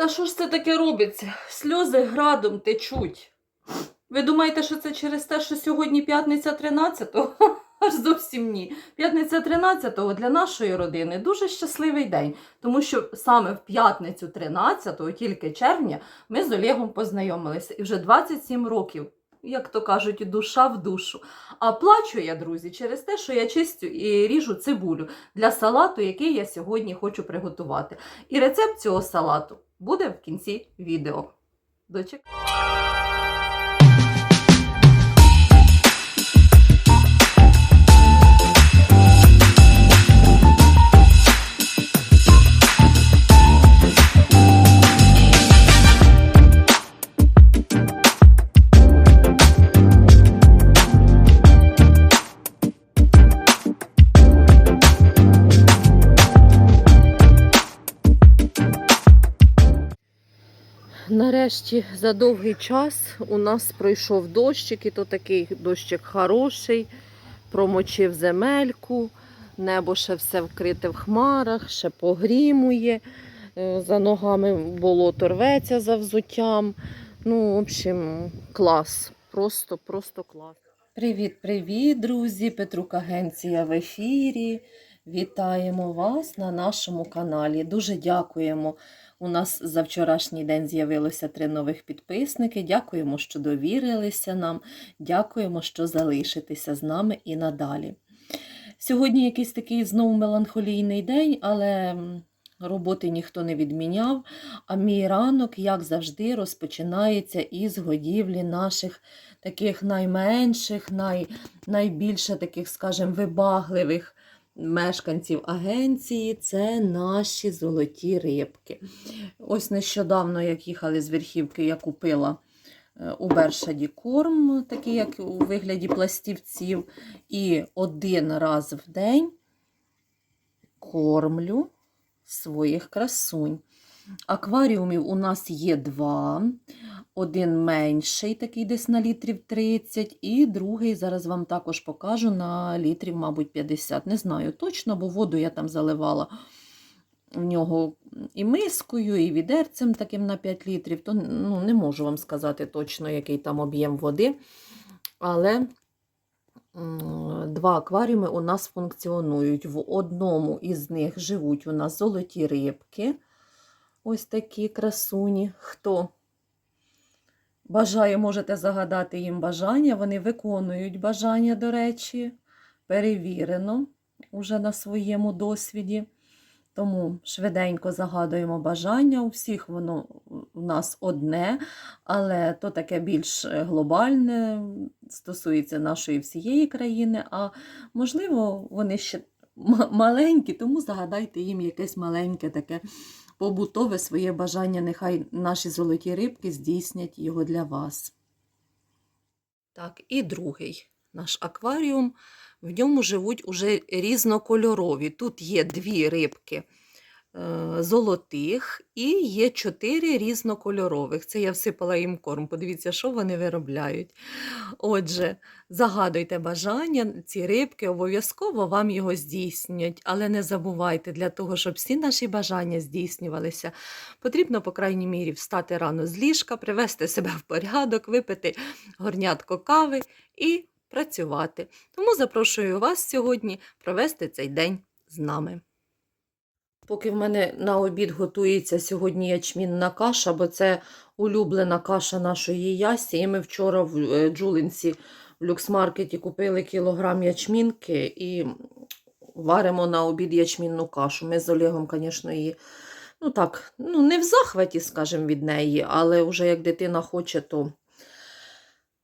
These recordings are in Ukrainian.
Та що ж це таке робиться? Сльози градом течуть. Ви думаєте, що це через те, що сьогодні п'ятниця 13-го? Аж зовсім ні. П'ятниця 13-го для нашої родини дуже щасливий день, тому що саме в п'ятницю 13-го, тільки червня, ми з Олегом познайомилися. І вже 27 років, як то кажуть, душа в душу. А плачу я, друзі, через те, що я чистю і ріжу цибулю для салату, який я сьогодні хочу приготувати. І рецепт цього салату буде в кінці відео. Дочек. Нарешті за довгий час у нас пройшов дощик, і то такий дощик хороший, промочив земельку, небо ще все вкрите в хмарах, ще погрімує, е, за ногами болото рветься за взуттям. Ну, в общем, клас. Просто, просто клас. Привіт, привіт, друзі! Петрук Агенція в ефірі. Вітаємо вас на нашому каналі. Дуже дякуємо. У нас за вчорашній день з'явилося три нових підписники. Дякуємо, що довірилися нам. Дякуємо, що залишитеся з нами і надалі. Сьогодні якийсь такий знову меланхолійний день, але роботи ніхто не відміняв. А мій ранок, як завжди, розпочинається із годівлі наших таких найменших, най, найбільше таких, скажімо, вибагливих мешканців агенції. Це наші золоті рибки. Ось нещодавно, як їхали з верхівки, я купила е, у Бершаді корм, такий, як у вигляді пластівців. І один раз в день кормлю своїх красунь. Акваріумів у нас є два. Один менший, такий десь на літрів 30, і другий, зараз вам також покажу, на літрів, мабуть, 50. Не знаю точно, бо воду я там заливала в нього і мискою, і відерцем таким на 5 літрів. То ну, не можу вам сказати точно, який там об'єм води. Але два акваріуми у нас функціонують. В одному із них живуть у нас золоті рибки. Ось такі красуні. Хто бажає, можете загадати їм бажання. Вони виконують бажання, до речі, перевірено уже на своєму досвіді. Тому швиденько загадуємо бажання. У всіх воно у нас одне, але то таке більш глобальне, стосується нашої всієї країни. А можливо, вони ще маленькі, тому загадайте їм якесь маленьке таке побутове своє бажання. Нехай наші золоті рибки здійснять його для вас. Так, і другий наш акваріум. В ньому живуть уже різнокольорові. Тут є дві рибки золотих і є чотири різнокольорових. Це я всипала їм корм. Подивіться, що вони виробляють. Отже, загадуйте бажання, ці рибки обов'язково вам його здійснять. Але не забувайте, для того, щоб всі наші бажання здійснювалися, потрібно, по крайній мірі, встати рано з ліжка, привести себе в порядок, випити горнятко кави і працювати. Тому запрошую вас сьогодні провести цей день з нами. Поки в мене на обід готується сьогодні ячмінна каша, бо це улюблена каша нашої Ясі. І ми вчора в е, Джулинці в люксмаркеті купили кілограм ячмінки і варимо на обід ячмінну кашу. Ми з Олегом, звісно, її ну так, ну не в захваті, скажімо, від неї, але вже як дитина хоче, то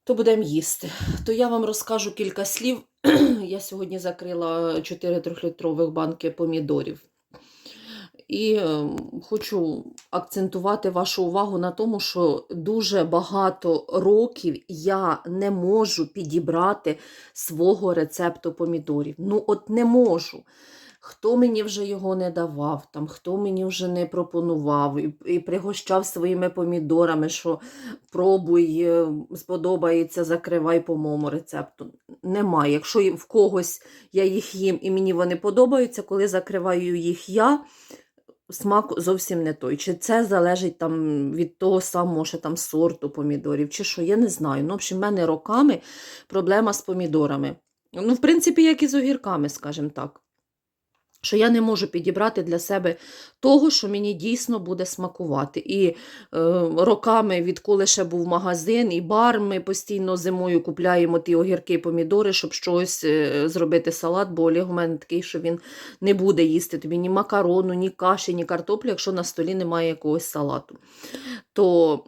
то будемо їсти. То я вам розкажу кілька слів. Я сьогодні закрила 4 трьохлітрових банки помідорів. І е, хочу акцентувати вашу увагу на тому, що дуже багато років я не можу підібрати свого рецепту помідорів. Ну, от не можу. Хто мені вже його не давав, там, хто мені вже не пропонував і, і пригощав своїми помідорами, що пробуй, е, сподобається, закривай по моєму рецепту. Немає. Якщо в когось я їх їм і мені вони подобаються, коли закриваю їх я, смак зовсім не той. Чи це залежить там від того самого, що там сорту помідорів, чи що, я не знаю. Ну, в общем, в мене роками проблема з помідорами. Ну, в принципі, як і з огірками, скажімо так. Що я не можу підібрати для себе того, що мені дійсно буде смакувати. І е, роками, відколи ще був магазин і бар, ми постійно зимою купляємо ті огірки помідори, щоб щось е, зробити салат, бо Олег у мене такий, що він не буде їсти тобі ні макарону, ні каші, ні картоплі, якщо на столі немає якогось салату. То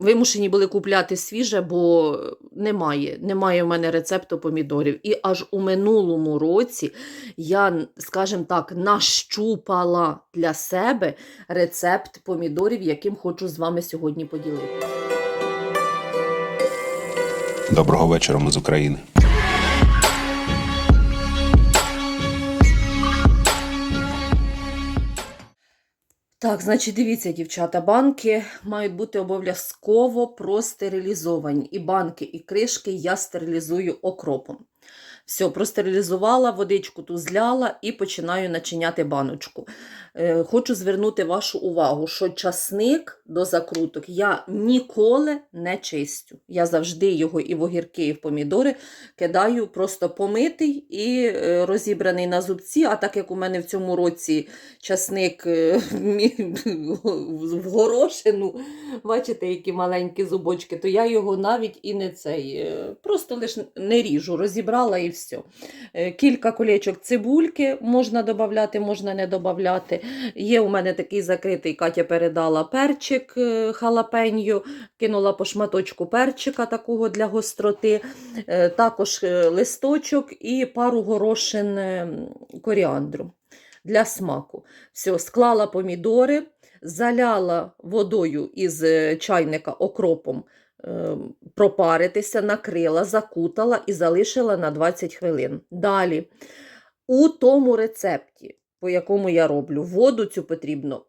вимушені були купляти свіже, бо немає. Немає в мене рецепту помідорів. І аж у минулому році я, скажімо так, нащупала для себе рецепт помідорів, яким хочу з вами сьогодні поділитися. Доброго вечора, ми з України. Так, значить, дивіться, дівчата, банки мають бути обов'язково простерилізовані. І банки, і кришки я стерилізую окропом. Все, простерилізувала, водичку ту зляла і починаю начиняти баночку. Е, хочу звернути вашу увагу, що часник до закруток я ніколи не чистю. Я завжди його і в огірки, і в помідори кидаю просто помитий і е, розібраний на зубці. А так як у мене в цьому році часник е, в горошину, бачите, які маленькі зубочки, то я його навіть і не цей, е, просто лише не ріжу, розібрала і все. Е, Кілька колечок цибульки можна додати, можна не додати. Є у мене такий закритий, Катя передала перчик е, халапеньо, кинула по шматочку перчика такого для гостроти, е, також е, листочок і пару горошин коріандру для смаку. Все, склала помідори, заляла водою із чайника окропом пропаритися, накрила, закутала і залишила на 20 хвилин. Далі, у тому рецепті, по якому я роблю, воду цю потрібно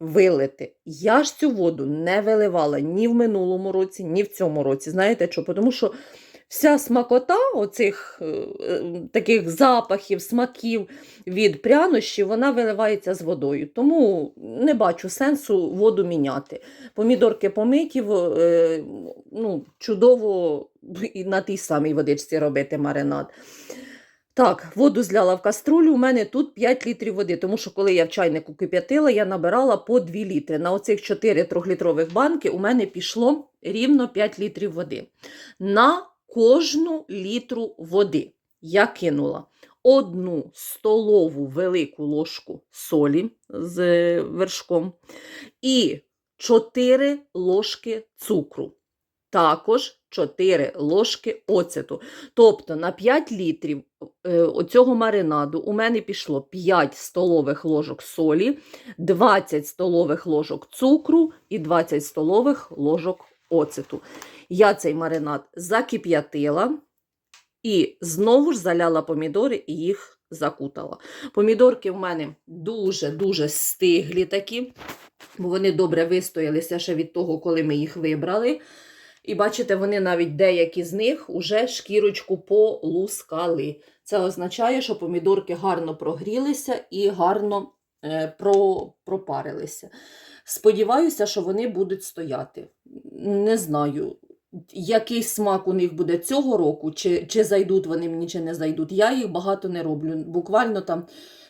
вилити. Я ж цю воду не виливала ні в минулому році, ні в цьому році. Знаєте що? Тому що вся смакота оцих е, таких запахів, смаків від прянощів, вона виливається з водою. Тому не бачу сенсу воду міняти. Помідорки помиті, е, ну, чудово і на тій самій водичці робити маринад. Так, воду зляла в каструлю. У мене тут 5 літрів води, тому що коли я в чайнику кип'ятила, я набирала по 2 літри. На оцих 4 трьохлітрових банки у мене пішло рівно 5 літрів води. На кожну літру води я кинула одну столову велику ложку солі з е, вершком і 4 ложки цукру. Також 4 ложки оцету. Тобто на 5 літрів е, оцього маринаду у мене пішло 5 столових ложок солі, 20 столових ложок цукру і 20 столових ложок оцету. Я цей маринад закип'ятила і знову ж заляла помідори і їх закутала. Помідорки в мене дуже-дуже стиглі такі, бо вони добре вистоялися ще від того, коли ми їх вибрали. І бачите, вони навіть деякі з них уже шкірочку полускали. Це означає, що помідорки гарно прогрілися і гарно е, про, пропарилися. Сподіваюся, що вони будуть стояти. Не знаю, який смак у них буде цього року, чи, чи зайдуть вони мені, чи не зайдуть. Я їх багато не роблю. Буквально там,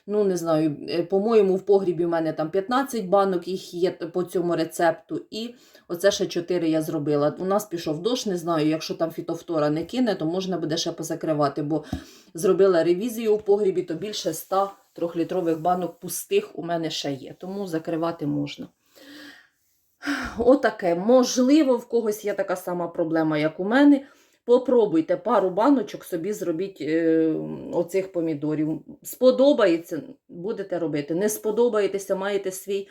ну не знаю, е, по-моєму, в погрібі в мене там 15 банок їх є по цьому рецепту. І оце ще 4 я зробила. У нас пішов дощ, не знаю, якщо там фітофтора не кине, то можна буде ще позакривати, бо зробила ревізію у погрібі, то більше 100 трьохлітрових банок пустих у мене ще є, тому закривати можна. Отаке. Можливо, в когось є така сама проблема, як у мене. Попробуйте пару баночок собі зробіть е, оцих помідорів. Сподобається, будете робити. Не сподобаєтеся, маєте свій.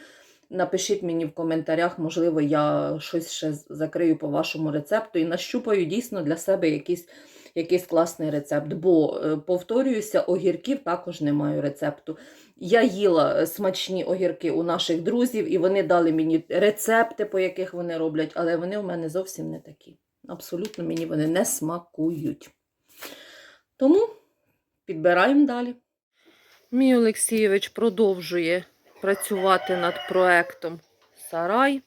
Напишіть мені в коментарях, можливо, я щось ще закрию по вашому рецепту і нащупаю дійсно для себе якийсь, якийсь класний рецепт. Бо, е, повторююся, огірків також не маю рецепту. Я їла е, смачні огірки у наших друзів, і вони дали мені рецепти, по яких вони роблять, але вони у мене зовсім не такі. Абсолютно мені вони не смакують. Тому підбираємо далі. Мій Олексійович продовжує працювати над проектом сарай.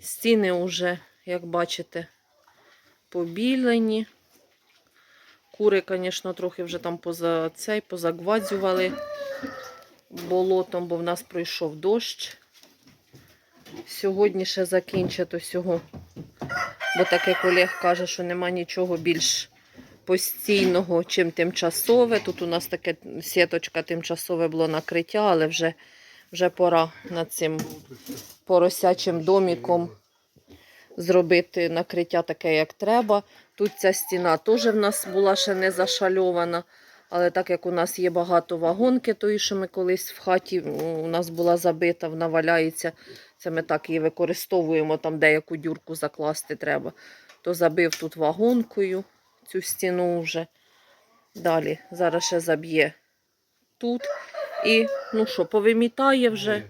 Стіни вже, як бачите, побілені. Кури, звісно, трохи вже там поза цей, позагвадзювали болотом, бо в нас пройшов дощ. Сьогодні ще закінчать усього. Бо так як Олег каже, що нема нічого більш постійного, чим тимчасове. Тут у нас таке сіточка тимчасове було накриття, але вже, вже пора над цим поросячим доміком зробити накриття таке, як треба. Тут ця стіна теж в нас була ще не зашальована. Але так як у нас є багато вагонки, тої, що ми колись в хаті у нас була забита, вона валяється. Це ми так її використовуємо, там деяку дюрку закласти треба. То забив тут вагонкою цю стіну вже. Далі зараз ще заб'є тут. І ну що, повимітає вже.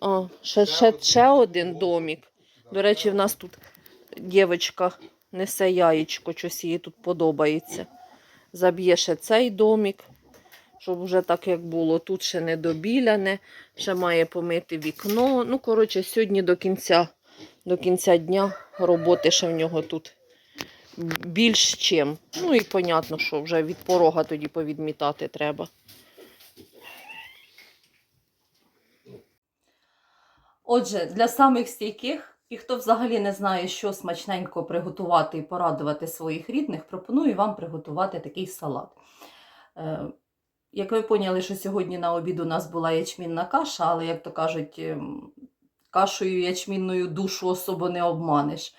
А, ще, ще, ще один домик. До речі, в нас тут дівчинка несе яєчко, щось їй тут подобається. Заб'є ще цей домик, щоб вже так як було. Тут ще не добіляне, ще має помити вікно. Ну, коротше, сьогодні до кінця, до кінця дня роботи ще в нього тут більш чим. Ну і понятно, що вже від порога тоді повідмітати треба. Отже, для самих стійких і хто взагалі не знає, що смачненько приготувати і порадувати своїх рідних, пропоную вам приготувати такий салат. Е, Як ви поняли, що сьогодні на обід у нас була ячмінна каша, але, як то кажуть, кашою кашею ячмінною душу особо не обманеш.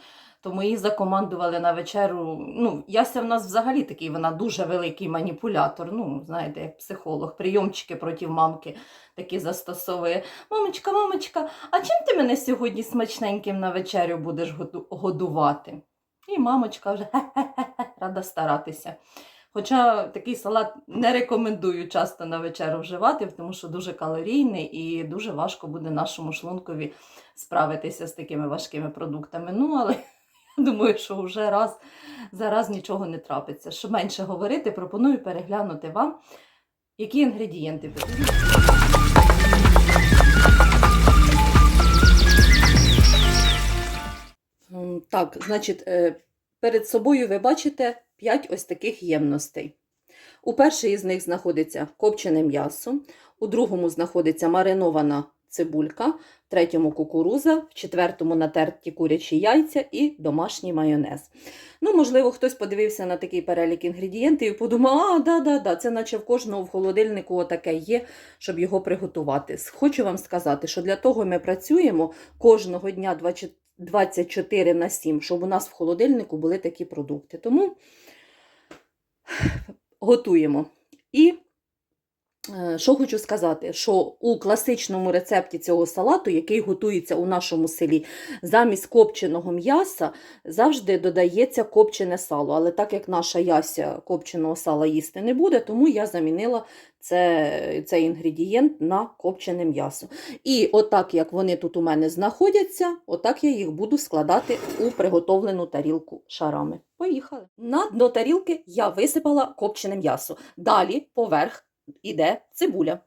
Тому її закомандували на вечеру. Ну, Яся в нас взагалі такий, вона дуже великий маніпулятор. Ну, знаєте, як психолог, прийомчики проти мамки такі застосовує. Мамочка, мамочка, а чим ти мене сьогодні смачненьким на вечерю будеш годувати? І мамочка вже рада старатися. Хоча такий салат не рекомендую часто на вечерю вживати, тому що дуже калорійний і дуже важко буде нашому шлункові справитися з такими важкими продуктами. Ну, але думаю, що вже раз за нічого не трапиться. Щоб менше говорити, пропоную переглянути вам, які інгредієнти потрібні. Так, значить, е, перед собою ви бачите 5 ось таких ємностей. У першій із них знаходиться копчене м'ясо, у другому знаходиться маринована цибулька, в третьому кукуруза, в четвертому натерті курячі яйця і домашній майонез. Ну, можливо, хтось подивився на такий перелік інгредієнтів і подумав, а, да, да, да, це наче в кожного в холодильнику отаке є, щоб його приготувати. Хочу вам сказати, що для того ми працюємо кожного дня 24 на 7, щоб у нас в холодильнику були такі продукти. Тому готуємо. І що хочу сказати, що у класичному рецепті цього салату, який готується у нашому селі, замість копченого м'яса завжди додається копчене сало. Але так як наша яся копченого сала їсти не буде, тому я замінила це, цей інгредієнт на копчене м'ясо. І отак, як вони тут у мене знаходяться, отак я їх буду складати у приготовлену тарілку шарами. Поїхали. На дно тарілки я висипала копчене м'ясо. Далі поверх іде цибуля.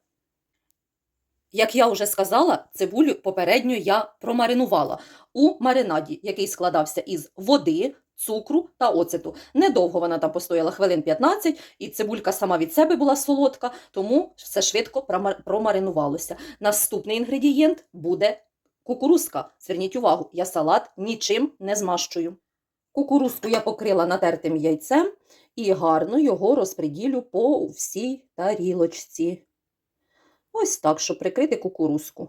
Як я вже сказала, цибулю попередньо я промаринувала у маринаді, який складався із води, цукру та оцету. Недовго вона там постояла хвилин 15, і цибулька сама від себе була солодка, тому все швидко промаринувалося. Наступний інгредієнт буде кукурузка. Зверніть увагу, я салат нічим не змащую. Кукурузку я покрила натертим яйцем і гарно його розпреділю по всій тарілочці. Ось так, щоб прикрити кукурузку.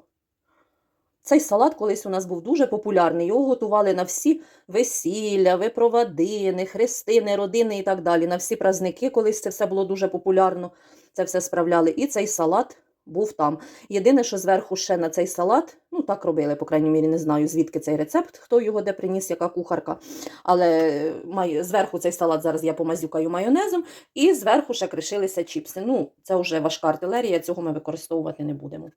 Цей салат колись у нас був дуже популярний. Його готували на всі весілля, випровадини, хрестини, родини і так далі. На всі праздники колись це все було дуже популярно. Це все справляли. І цей салат був там. Єдине, що зверху ще на цей салат, ну так робили, по крайній мірі, не знаю, звідки цей рецепт, хто його де приніс, яка кухарка. Але май- зверху цей салат зараз я помазюкаю майонезом, і зверху ще кришилися чіпси. Ну, це вже важка артилерія, цього ми використовувати не будемо.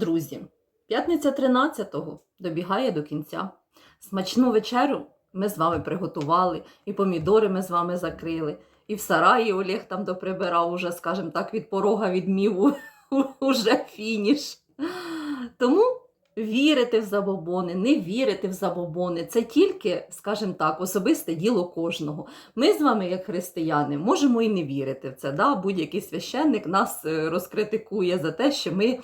Друзі, п'ятниця 13-го добігає до кінця. Смачну вечерю ми з вами приготували, і помідори ми з вами закрили, і в сараї Олег там доприбирав уже, скажімо так, від порога від міву уже фініш. Тому вірити в забобони, не вірити в забобони це тільки, скажімо так, особисте діло кожного. Ми з вами, як християни, можемо і не вірити в це. Да? Будь-який священник нас е, розкритикує за те, що ми е,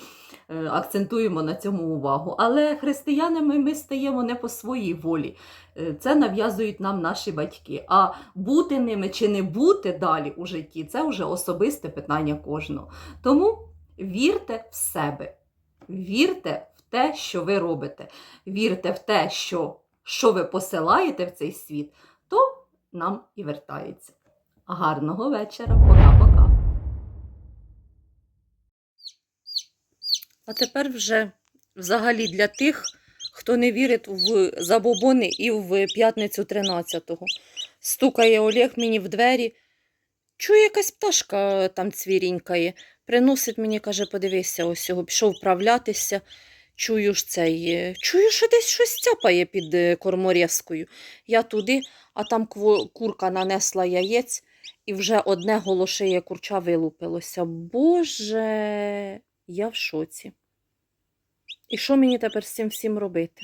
акцентуємо на цьому увагу. Але християнами ми стаємо не по своїй волі. Е, Це нав'язують нам наші батьки. А бути ними чи не бути далі у житті це вже особисте питання кожного. Тому вірте в себе, вірте те, що ви робите, вірте в те, що, що ви посилаєте в цей світ, то нам і вертається. Гарного вечора, пока-пока. А тепер вже взагалі для тих, хто не вірить в забобони і в п'ятницю 13-го. Стукає Олег мені в двері. Чую, якась пташка там цвірінькає. Приносить мені, каже, подивися, ось його пішов вправлятися. Чую ж цей, е, чую, що десь щось цяпає під е, корморезкою. Я туди, а там курка нанесла яєць, і вже одне голошиє курча вилупилося. Боже, я в шоці. І що мені тепер з цим всім робити?